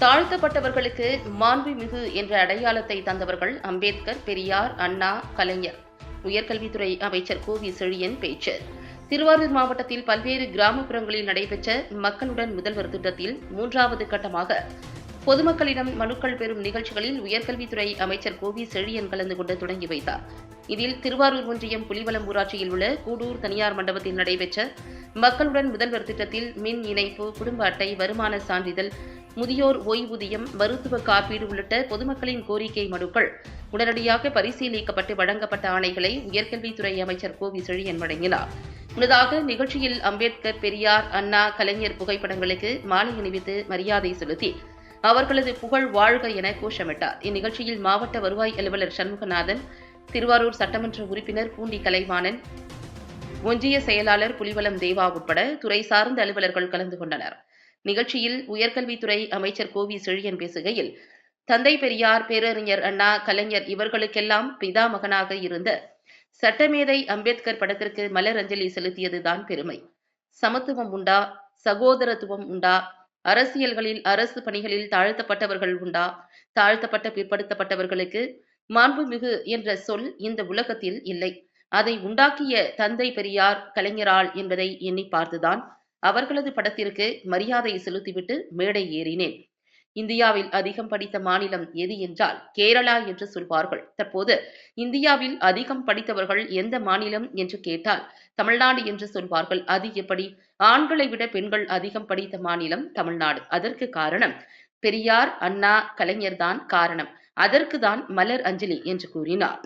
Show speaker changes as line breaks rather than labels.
தாழ்த்தப்பட்டவர்களுக்கு மாண்புமிகு என்ற அடையாளத்தை தந்தவர்கள் அம்பேத்கர் பெரியார் அண்ணா கலைஞர். உயர்கல்வித்துறை அமைச்சர் கோவி செழியன் பேச்சு. திருவாரூர் மாவட்டத்தில் பல்வேறு கிராமப்புறங்களில் நடைபெற்ற மக்களுடன் முதல்வர் திட்டத்தில் மூன்றாவது கட்டமாக பொதுமக்களிடம் மனுக்கள் பெறும் நிகழ்ச்சிகளில் உயர்கல்வித்துறை அமைச்சர் கோவி செழியன் கலந்து கொண்டு தொடங்கி வைத்தார். இதில் திருவாரூர் ஒன்றியம் புலிவலம் ஊராட்சியில் உள்ள கூடூர் தனியார் மண்டபத்தில் நடைபெற்ற மக்களுடன் முதல்வர் திட்டத்தில் மின் இணைப்பு குடும்ப அட்டை வருமான சான்றிதழ் முதியோர் ஓய்வூதியம் மருத்துவ காப்பீடு உள்ளிட்ட பொதுமக்களின் கோரிக்கை மனுக்கள் உடனடியாக பரிசீலிக்கப்பட்டு வழங்கப்பட்ட ஆணைகளை உயர்கல்வித்துறை அமைச்சர் கோவி செழியன் வழங்கினார். முன்னதாக நிகழ்ச்சியில் அம்பேத்கர் பெரியார் அண்ணா கலைஞர் புகைப்படங்களுக்கு மாலை அணிவித்து மரியாதை செலுத்தி அவர்களது புகழ் வாழ்க என கோஷமிட்டார். இந்நிகழ்ச்சியில் மாவட்ட வருவாய் அலுவலர் சண்முகநாதன் திருவாரூர் சட்டமன்ற உறுப்பினர் பூண்டி கலைவாணன் ஒன்றிய செயலாளர் புலிவலம் தேவா உட்பட துறை சார்ந்த அலுவலர்கள் கலந்து கொண்டனர். நிகழ்ச்சியில் உயர்கல்வித்துறை அமைச்சர் கோவி செழியன் பேசுகையில் தந்தை பெரியார் பேரறிஞர் அண்ணா கலைஞர் இவர்களுக்கெல்லாம் பிதா மகனாக இருந்த சட்டமேதை அம்பேத்கர் படத்திற்கு மலர் அஞ்சலி செலுத்தியதுதான் பெருமை. சமத்துவம் உண்டா? சகோதரத்துவம் உண்டா? அரசியல்களில் அரசு பணிகளில் தாழ்த்தப்பட்டவர்கள் உண்டா? தாழ்த்தப்பட்ட பிற்படுத்தப்பட்டவர்களுக்கு மாண்புமிகு என்ற சொல் இந்த உலகத்தில் இல்லை. அதை உண்டாக்கிய தந்தை பெரியார் கலைஞரால் என்பதை எண்ணி பார்த்துதான் அவர்களது படத்திற்கு மரியாதை செலுத்திவிட்டு மேடை ஏறினேன். இந்தியாவில் அதிகம் படித்த மாநிலம் எது என்றால் கேரளா என்று சொல்வார்கள். தற்போது இந்தியாவில் அதிகம் படித்தவர்கள் எந்த மாநிலம் என்று கேட்டால் தமிழ்நாடு என்று சொல்வார்கள். அது எப்படி? ஆண்களை விட பெண்கள் அதிகம் படித்த மாநிலம் தமிழ்நாடு. அதற்கு காரணம் பெரியார் அண்ணா கலைஞர்தான் காரணம். அதற்கு தான் மலர் அஞ்சலி என்று கூறினார்.